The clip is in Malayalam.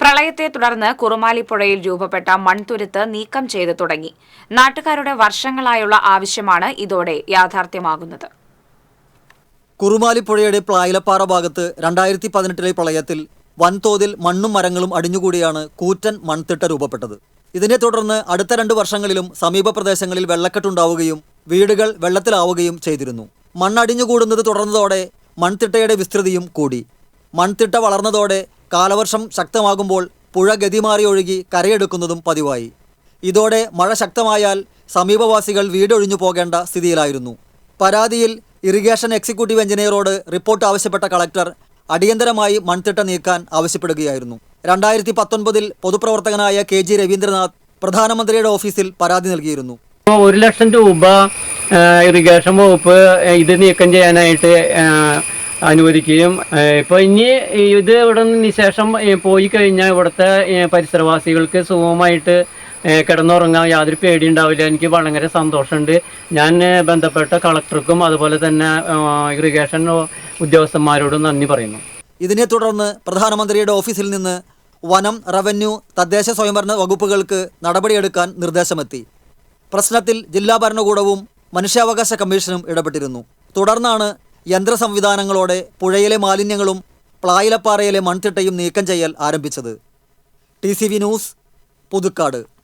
പ്രളയത്തെ തുടർന്ന് കുറുമാലിപ്പുഴയിൽ രൂപപ്പെട്ട മൺതുരുത്ത് നീക്കം ചെയ്തു തുടങ്ങി. നാട്ടുകാരുടെ വർഷങ്ങളായുള്ള ആവശ്യമാണ് ഇതോടെ യാഥാർത്ഥ്യമാകുന്നത്. കുറുമാലിപ്പുഴയുടെ പ്ലായിലപ്പാറ ഭാഗത്ത് രണ്ടായിരത്തി പതിനെട്ടിലെ പ്രളയത്തിൽ വൻതോതിൽ മണ്ണും മരങ്ങളും അടിഞ്ഞുകൂടിയാണ് കൂറ്റൻ മൺതിട്ട രൂപപ്പെട്ടത്. ഇതിനെ തുടർന്ന് അടുത്ത രണ്ട് വർഷങ്ങളിലും സമീപ പ്രദേശങ്ങളിൽ വെള്ളക്കെട്ടുണ്ടാവുകയും വീടുകൾ വെള്ളത്തിലാവുകയും ചെയ്തിരുന്നു. മണ്ണടിഞ്ഞുകൂടുന്നത് തുടർന്നതോടെ മൺതിട്ടയുടെ വിസ്തൃതിയും കൂടി. മൺതിട്ട വളർന്നതോടെ കാലവർഷം ശക്തമാകുമ്പോൾ പുഴ ഗതിമാറി ഒഴുകി കരയെടുക്കുന്നതും പതിവായി. ഇതോടെ മഴ ശക്തമായാൽ സമീപവാസികൾ വീടൊഴിഞ്ഞു പോകേണ്ട സ്ഥിതിയിലായിരുന്നു. പരാതിയിൽ ഇറിഗേഷൻ എക്സിക്യൂട്ടീവ് എഞ്ചിനീയറോട് റിപ്പോർട്ട് ആവശ്യപ്പെട്ട കളക്ടർ അടിയന്തരമായി മൺതിട്ട നീക്കാൻ ആവശ്യപ്പെടുകയായിരുന്നു. രണ്ടായിരത്തി പത്തൊൻപതിൽ പൊതുപ്രവർത്തകനായ കെ ജി രവീന്ദ്രനാഥ് പ്രധാനമന്ത്രിയുടെ ഓഫീസിൽ പരാതി നൽകിയിരുന്നു. ഒരു ലക്ഷം രൂപ ഇറിഗേഷൻ വകുപ്പ് ഇത് നീക്കം ചെയ്യാനായിട്ട് അനുവദിക്കുകയും ഇപ്പൊ ഇനി ഇത് ഇവിടെ നിന്ന് ശേഷം പോയി കഴിഞ്ഞാൽ ഇവിടുത്തെ പരിസരവാസികൾക്ക് സുഖമായിട്ട് കിടന്നുറങ്ങാൻ യാതൊരു പേടി ഉണ്ടാവില്ല എനിക്ക് വളരെ സന്തോഷമുണ്ട്. ഞാൻ ബന്ധപ്പെട്ട കളക്ടർക്കും അതുപോലെ തന്നെ ഇറിഗേഷൻ ഉദ്യോഗസ്ഥന്മാരോടും നന്ദി പറയുന്നു. ഇതിനെ തുടർന്ന് പ്രധാനമന്ത്രിയുടെ ഓഫീസിൽ നിന്ന് വനം റവന്യൂ തദ്ദേശ സ്വയംഭരണ വകുപ്പുകൾക്ക് നടപടിയെടുക്കാൻ നിർദ്ദേശമെത്തി. പ്രശ്നത്തിൽ ജില്ലാ ഭരണകൂടവും മനുഷ്യാവകാശ കമ്മീഷനും ഇടപെട്ടിരുന്നു. തുടർന്നാണ് യന്ത്ര സംവിധാനങ്ങളോടെ പുഴയിലെ മാലിന്യങ്ങളും പ്ലായിലപ്പാറയിലെ മൺതിട്ടയും നീക്കം ചെയ്യൽ ആരംഭിച്ചത്. T news Puthukkad.